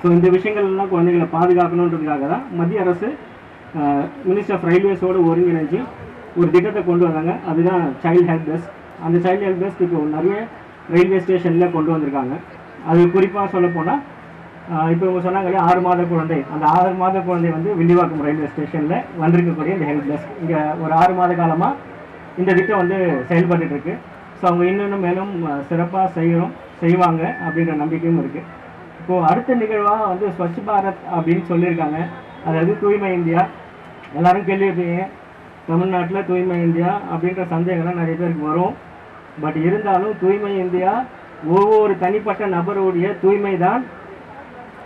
So இந்த விஷயங்கள் எல்லாம் குழந்தைகளை பாதுகாக்கணுன்றதுக்காக தான் மத்திய அரசு மினிஸ்டர் ஆஃப் ரயில்வேஸோடு ஒருங்கிணைஞ்சு ஒரு திட்டத்தை கொண்டு வந்தாங்க அதுதான் சைல்ட் ஹெல்ப் டெஸ்க் அந்த சைல்டு ஹெல்ப் டெஸ்க் இப்போ நிறைய ரயில்வே ஸ்டேஷனில் கொண்டு வந்திருக்காங்க. அது குறிப்பாக சொல்லப்போனால் இப்போ இவங்க சொன்னாங்க இல்லையா ஆறு மாத குழந்தை. அந்த ஆறு மாத குழந்தை வந்து வில்லிவாக்கம் ரயில்வே ஸ்டேஷனில் வந்திருக்கக்கூடிய இந்த ஹெல்ப் டெஸ்க் இங்கே ஒரு ஆறு மாத காலமாக இந்த திட்டம் வந்து செயல்பட்டுருக்கு ஸோ அவங்க இன்னும் மேலும் சிறப்பாக செய்கிறோம் செய்வாங்க அப்படின்ற நம்பிக்கையும் இருக்குது இப்போது அடுத்த நிகழ்வாக வந்து ஸ்வச் பாரத் அப்படின்னு சொல்லியிருக்காங்க. அதாவது தூய்மை இந்தியா. எல்லாரும் கேள்விப்பீங்க தமிழ்நாட்டில் தூய்மை இந்தியா அப்படின்ற சந்தேகம்லாம் நிறைய பேருக்கு வரும். பட் இருந்தாலும் தூய்மை இந்தியா ஒவ்வொரு தனிப்பட்ட நபருடைய தூய்மை தான்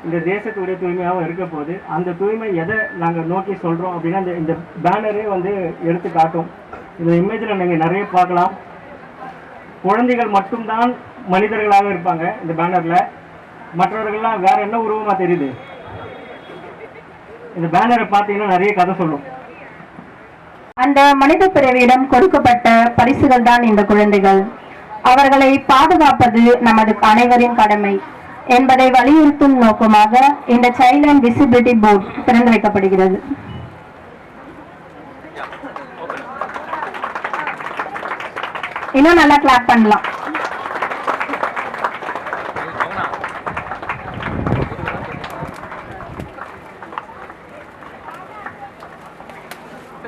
இந்த தேசத்துடைய தூய்மையாகவும் இருக்க போகுது. அந்த தூய்மை எதை நாங்கள் நோக்கி சொல்கிறோம் அப்படின்னா இந்த இந்த பேனரே வந்து எடுத்து காட்டும். இந்த இமேஜில் நீங்கள் நிறைய பார்க்கலாம். குழந்தைகள் மட்டும்தான் மனிதர்களாக இருப்பாங்க இந்த பேனரில் மற்றவர்கள்லாம் வேற என்ன உருவமா தெரியுது? இந்த பேனரை பார்த்தீங்கன்னா நிறைய கதை சொல்லும். அந்த மனித பிறவியிடம் கொடுக்கப்பட்ட பரிசுகள் தான் இந்த குழந்தைகள். அவர்களை பாதுகாப்பது நமது அனைவரின் கடமை என்பதை வலியுறுத்தும் நோக்கமாக இந்த சைல்ட் அண்ட் விசிபிலிட்டி போர்ட் திறந்து வைக்கப்படுகிறது. இன்னும் நல்லா கிளாப் பண்ணலாம்.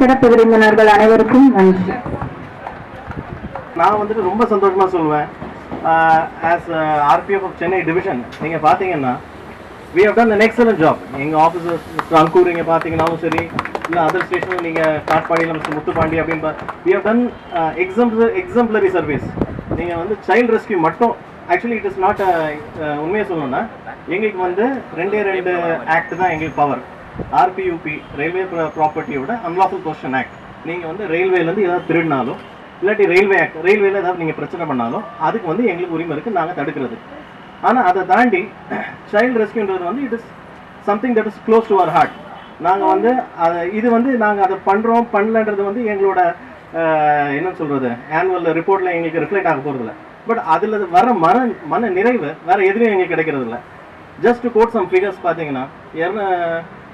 சிறப்பு விருந்தினர்கள் அனைவருக்கும் நன்றி. நான் வந்துட்டு ரொம்ப சந்தோஷமா சொல்லுவேன். As RPF of Chennai division நீங்க பாத்தீங்கன்னா we have done an excellent job எங்க ஆஃபீஸர்ஸ் அங்கூர் இங்க பாத்தீங்கன்னாலும் சரி இல்லை அதர் ஸ்டேஷன் நீங்க காட்பாடியில் முத்துப்பாண்டி அப்படின்னு we have done example exemplary service நீங்க வந்து சைல்ட் ரெஸ்கியூ மட்டும் ஆக்சுவலி இட் இஸ் நாட் உண்மையை சொல்லணும்னா எங்களுக்கு வந்து ரெண்டே ரெண்டு ஆக்ட் தான் எங்களுக்கு பவர் ஆர்பியூபி ரயில்வே ப்ராப்பர்ட்டியோட அன்லாஃபுல் பொசிஷன் ஆக்ட் நீங்கள் வந்து ரயில்வேலேருந்து ஏதாவது திருடினாலும் இல்லாட்டி ரயில்வே ஆக்ட் ரயில்வேல ஏதாவது நீங்கள் பிரச்சனை பண்ணாலும் அதுக்கு வந்து எங்களுக்கு உரிமை இருக்குது நாங்கள் தடுக்கிறது. ஆனால் அதை தாண்டி சைல்டு ரெஸ்கியூன்றது வந்து it is something that is close to our heart நாங்கள் வந்து அதை இது வந்து நாங்கள் அதை பண்ணுறோம் பண்ணலன்றது வந்து எங்களோட என்ன சொல்கிறது ஆனுவல் ரிப்போர்ட்டில் எங்களுக்கு ரிஃப்ளெக்ட் ஆக போகிறதில்ல பட் அதில் வர மன மன நிறைவு வேறு எதுலையும் எங்களுக்கு கிடைக்கிறது இல்லை ஜஸ்ட் கோட் சம் ஃபிகர்ஸ் பார்த்தீங்கன்னா இரநூ-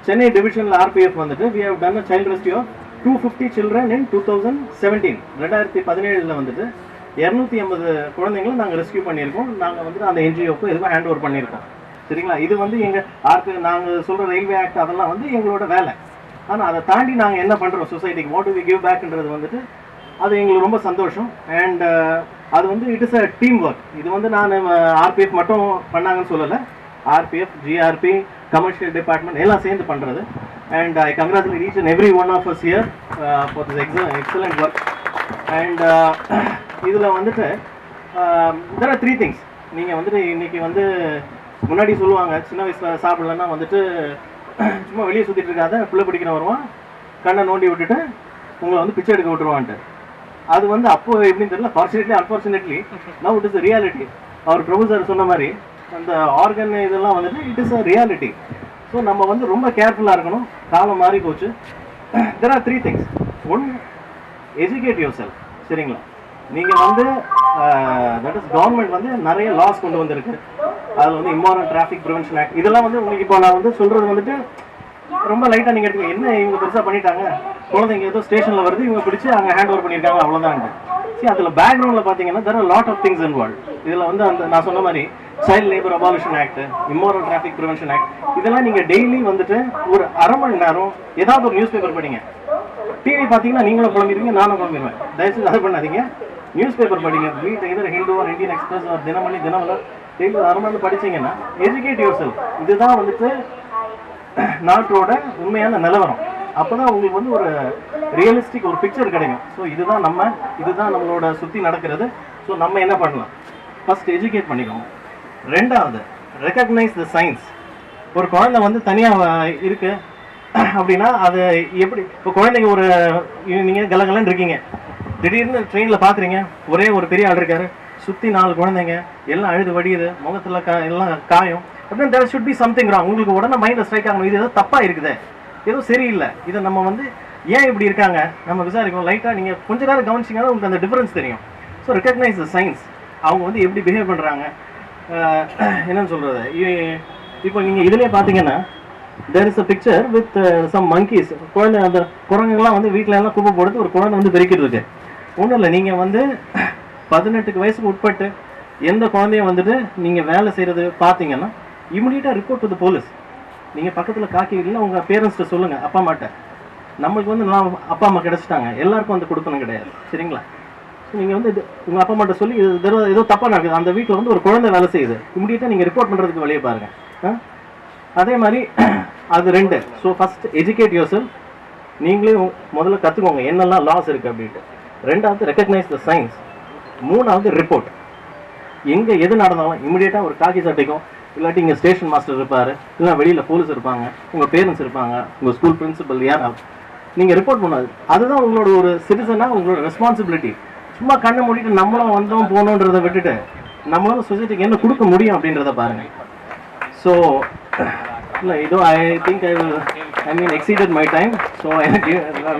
சென்னை டிவிஷனில் ஆர்பிஎஃப் வந்துட்டு we have done child rescue two fifty children in two thousand seventeen ரெண்டாயிரத்தி பதினேழில் வந்துட்டு இரநூத்தி ஐம்பது குழந்தைங்களும் நாங்கள் ரெஸ்கியூ பண்ணியிருக்கோம். நாங்கள் வந்துட்டு அந்த என்ஜிஓக்கு எதுவும் ஹேண்ட் ஓவர் பண்ணியிருக்கோம். சரிங்களா? இது வந்து எங்கள் ஆர்பி நாங்கள் சொல்கிற ரயில்வே ஆக்ட் அதெல்லாம் வந்து எங்களோட வேலை. ஆனால் அதை தாண்டி நாங்கள் என்ன பண்ணுறோம் சொசைட்டிக்கு வாட் வி கிவ் பேக்ன்றது வந்துட்டு அது எங்களுக்கு ரொம்ப சந்தோஷம். அண்ட் அது வந்து it is a team work இது வந்து நான் ஆர்பிஎஃப் மட்டும் பண்ணாங்கன்னு சொல்லலை. ஆர்பிஎஃப் ஜிஆர்பி கமர்ஷியல் டிபார்ட்மெண்ட் எல்லாம் சேர்ந்து பண்ணுறது and I congratulate each and every one of us here for this ex excellent work and இதில் வந்துட்டு தெர் ஆர் த்ரீ திங்ஸ் நீங்கள் வந்துட்டு இன்னைக்கு வந்து முன்னாடி சொல்லுவாங்க சின்ன வயசில் சாப்பிடலன்னா வந்துட்டு சும்மா வெளியே சுற்றிட்டு இருக்காத பிள்ளை பிடிக்கிற வருவான் கண்ணை நோண்டி விட்டுட்டு உங்களை வந்து பிச்சை எடுக்க விட்டுருவான்ட்டு. அது வந்து அப்போ எப்படின்னு தெரியல fortunately unfortunately now it is reality our Prabhu sir சொன்ன மாதிரி அந்த ஆர்கன் இதெல்லாம் வந்துட்டு it is a reality so நம்ம வந்து ரொம்ப கேர்ஃபுல்லாக இருக்கணும். காலம் மாறி போச்சு. There are three things one educate yourself சரிங்களா? நீங்கள் வந்து தட் இஸ் கவர்மெண்ட் வந்து நிறைய லாஸ் கொண்டு வந்திருக்கு. அதில் வந்து இம்மாரல் டிராஃபிக் ப்ரிவென்ஷன் ஆக்ட் இதெல்லாம் வந்து உங்களுக்கு இப்போ நான் வந்து சொல்கிறது வந்துட்டு ரொம்ப லைட்டாக நீங்கள் எடுத்துக்கோங்க என்ன இவங்க பெருசாக பண்ணிட்டாங்க? குழந்தைங்க ஏதோ ஸ்டேஷனில் வருது. இவங்க பிடிச்சி அங்கே ஹேண்ட் ஓவர் பண்ணியிருக்காங்க. அவ்வளோதான் சரி அதில் பேக்ரவுண்டில் பார்த்தீங்கன்னா there are lot of things involve இதில் வந்து அந்த நான் சொன்ன மாதிரி child labour abolition act immoral traffic prevention act இதெல்லாம் நீங்கள் டெய்லி வந்துட்டு ஒரு அரை மணி நேரம் ஏதாவது ஒரு நியூஸ் பேப்பர் படிங்க. டிவி பார்த்தீங்கன்னா நீங்களும் குழம்பிடுவீங்க நானும் குழம்பிடுவேன். தயவுசெய்து அதை பண்ணாதீங்க. நியூஸ் பேப்பர் படிங்க வீட்டை either Hindu or Indian Express or Dinamani Dinamalar daily அரை மணி படிச்சீங்கன்னா எஜுகேட் யுவர் செல்ஃப் இதுதான் வந்துட்டு நாட்டோட உண்மையான நிலவரம். அப்பதான் உங்களுக்கு வந்து ஒரு ரியலிஸ்டிக் ஒரு பிக்சர் கிடைக்கும். ஸோ இதுதான் நம்ம இதுதான் நம்மளோட சுற்றி நடக்கிறது. ஸோ நம்ம என்ன பண்ணலாம்? ஃபஸ்ட் எஜுகேட் பண்ணிக்கோங்க. ரெண்டாவது ரெக்கக்னைஸ் த சயின்ஸ் ஒரு குழந்தை வந்து தனியாக இருக்கு. அப்படின்னா அது எப்படி இப்போ குழந்தைங்க ஒரு நீங்கள் கலகலன்னு இருக்கீங்க. திடீர்னு ட்ரெயினில் பார்க்குறீங்க ஒரே ஒரு பெரிய ஆள் இருக்காரு. சுற்றி நாலு குழந்தைங்க. எல்லாம் அழுது வடியுது. முகத்தில் கா எல்லாம் காயம். அப்படின்னு there should be something wrong உங்களுக்கு உடனே மைண்டில் ஸ்ட்ரைக் ஆகணும். இது ஏதோ தப்பாக இருக்குது. ஏதோ சரியில்லை. இதை நம்ம வந்து ஏன் இப்படி இருக்காங்க? நம்ம விசாரிக்கணும். லைட்டாக நீங்கள் கொஞ்ச நேரம் கவனிச்சிங்கன்னா உங்களுக்கு அந்த டிஃப்ரென்ஸ் தெரியும். ஸோ ரெக்கக்னைஸ் த சயின்ஸ் அவங்க வந்து எப்படி பிஹேவ் பண்ணுறாங்க என்னன்னு சொல்கிறது இப்போ நீங்கள் இதிலே பார்த்தீங்கன்னா there is a picture with some monkeys குழந்தை அந்த குரங்குங்கெல்லாம் வந்து வீட்டில எல்லாம் குப்பை போடுறது ஒரு குழந்தை வந்து பெருக்கிட்டு இருக்கு. ஒன்றும் இல்லை. நீங்கள் வந்து பதினெட்டுக்கு வயசுக்கு உட்பட்டு எந்த குழந்தையும் வந்துட்டு நீங்கள் வேலை செய்கிறது பார்த்தீங்கன்னா இமிடியேட்டாக ரிப்போர்ட் டு போலீஸ் நீங்கள் பக்கத்தில் காக்கி உங்கள் பேரண்ட்ஸ்கிட்ட சொல்லுங்கள் அப்பா அம்மாட்ட. நம்மளுக்கு வந்து நான் அப்பா அம்மா கிடச்சிட்டாங்க. எல்லாருக்கும் வந்து கொடுக்கணும் கிடையாது. சரிங்களா? நீங்கள் வந்து இது உங்கள் அப்பா அம்மாட்ட சொல்லி இது ஏதோ தப்பாக நடக்குது. அந்த வீட்டில் வந்து ஒரு குழந்தை வேலை செய்யுது. இமிடியேட்டாக நீங்கள் ரிப்போர்ட் பண்ணுறதுக்கு வெளியே பாருங்கள் ஆ? அதே மாதிரி அது ரெண்டு. So first educate yourself நீங்களே முதல்ல கற்றுக்கோங்க என்னெல்லாம் லாஸ் இருக்குது அப்படின்ட்டு. ரெண்டாவது ரெக்கக்னைஸ் த சயின்ஸ் மூணாவது ரிப்போர்ட் எங்கே எது நடந்தாலும் இமிடியேட்டாக ஒரு காக்கி சட்டைக்கும் இல்லாட்டி இங்கே ஸ்டேஷன் மாஸ்டர் இருப்பார் இல்லை வெளியில் போலீஸ் இருப்பாங்க உங்கள் பேரண்ட்ஸ் இருப்பாங்க உங்கள் ஸ்கூல் பிரின்சிபல் யாராவது. நீங்கள் ரிப்போர்ட் பண்ணாது. அதுதான் உங்களோட ஒரு சிட்டிசனாக உங்களோட ரெஸ்பான்சிபிலிட்டி சும்மா கண்ணை மூடிட்டு நம்மளும் வந்தோம் போகணுன்றதை விட்டுட்டு நம்மளால சொசைட்டிக்கு என்ன கொடுக்க முடியும் அப்படின்றத பாருங்க. ஸோ இல்லை இதோ I think I will I mean exceeded my time so எனக்கு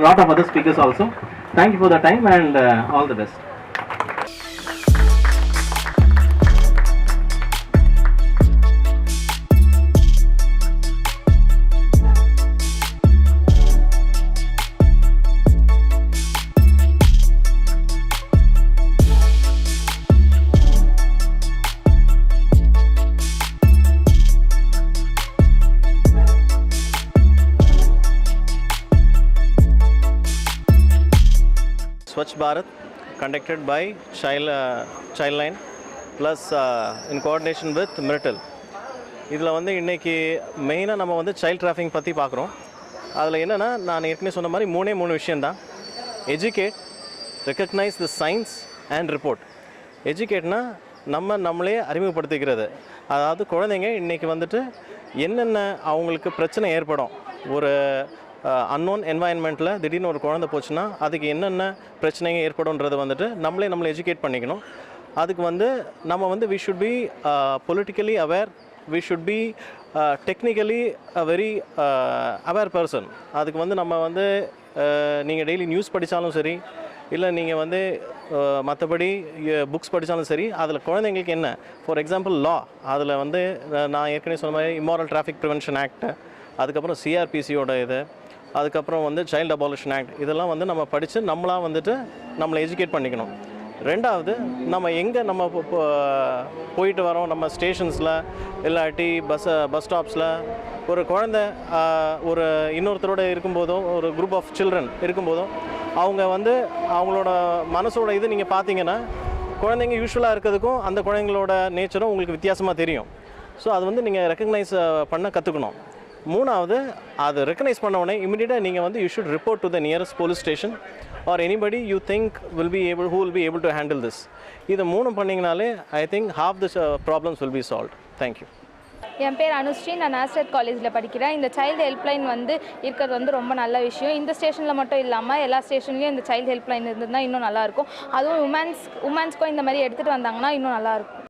lot of other speakers also thank you for the time and all the best Swachh Bharat conducted by Child, uh, Childline plus uh, in coordination with Myrtle. இதில் வந்து இன்றைக்கி மெயினாக நம்ம வந்து child டிராஃபிங் பற்றி பார்க்குறோம். அதில் என்னென்னா நான் ஏற்கனவே சொன்ன மாதிரி மூணே மூணு விஷயந்தான் educate recognise the science and report எஜுகேட்னா நம்ம நம்மளே அறிமுகப்படுத்திக்கிறது. அதாவது குழந்தைங்க இன்றைக்கி வந்துட்டு என்னென்ன அவங்களுக்கு பிரச்சனை ஏற்படும். ஒரு அன்னோன் என்வாயன்மெண்ட்டில் திடீர்னு ஒரு குழந்தை போச்சுன்னா அதுக்கு என்னென்ன பிரச்சனைங்க ஏற்படும்ன்றது வந்துட்டு நம்மளே நம்மளை எஜுகேட் பண்ணிக்கணும். அதுக்கு வந்து நம்ம வந்து we should be politically aware we should be technically a very aware person அதுக்கு வந்து நம்ம வந்து நீங்கள் டெய்லி நியூஸ் படித்தாலும் சரி இல்லை நீங்கள் வந்து மற்றபடி புக்ஸ் படித்தாலும் சரி அதில் குழந்தைங்களுக்கு என்ன? ஃபார் எக்ஸாம்பிள் லா அதில் வந்து நான் ஏற்கனவே சொன்ன மாதிரி இம்மாரல் டிராஃபிக் ப்ரிவென்ஷன் ஆக்ட் அதுக்கப்புறம் சிஆர்பிசியோட இது அதுக்கப்புறம் வந்து சைல்டு அபாலிஷன் ஆக்ட் இதெல்லாம் வந்து நம்ம படித்து நம்மளாக வந்துட்டு நம்மளை எஜுகேட் பண்ணிக்கணும். ரெண்டாவது நம்ம எங்கே நம்ம இப்போ- போயிட்டு வரோம் நம்ம ஸ்டேஷன்ஸில் இல்லாட்டி பஸ் பஸ் ஸ்டாப்ஸில் ஒரு குழந்தை ஒரு இன்னொருத்தரோட இருக்கும்போதும் ஒரு குரூப் ஆஃப் சில்ட்ரன் இருக்கும்போதும் அவங்க வந்து அவங்களோட மனசோட இது நீங்கள் பார்த்தீங்கன்னா குழந்தைங்க யூஸ்வலாக இருக்கிறதுக்கும் அந்த குழந்தைங்களோட நேச்சரும் உங்களுக்கு வித்தியாசமாக தெரியும். ஸோ அது வந்து நீங்கள் ரெக்கக்னைஸ் பண்ண கற்றுக்கணும் மூணாவது அது ரெக்கனைஸ் பண்ண உடனே இமீடியட்டாக நீங்கள் வந்து you should report to the nearest police station or anybody you think will be able who will be able to handle this இது மூணு பண்ணிங்கனாலே I think half this problems will be solve thank you என் பேர் அனுஸ்ரீ நான் நாஸ்டர் காலேஜில் படிக்கிறேன். இந்த child helpline வந்து இருக்கிறது வந்து ரொம்ப நல்ல விஷயம். இந்த ஸ்டேஷனில் மட்டும் இல்லாமல் எல்லா ஸ்டேஷன்லேயும் இந்த சைல்டு ஹெல்ப்லைன் இருந்ததுன்னா இன்னும் நல்லாயிருக்கும் அதுவும் உமன்ஸ் உமன்ஸ்க்கும் இந்த மாதிரி எடுத்துகிட்டு வந்தாங்கன்னா இன்னும் நல்லாயிருக்கும்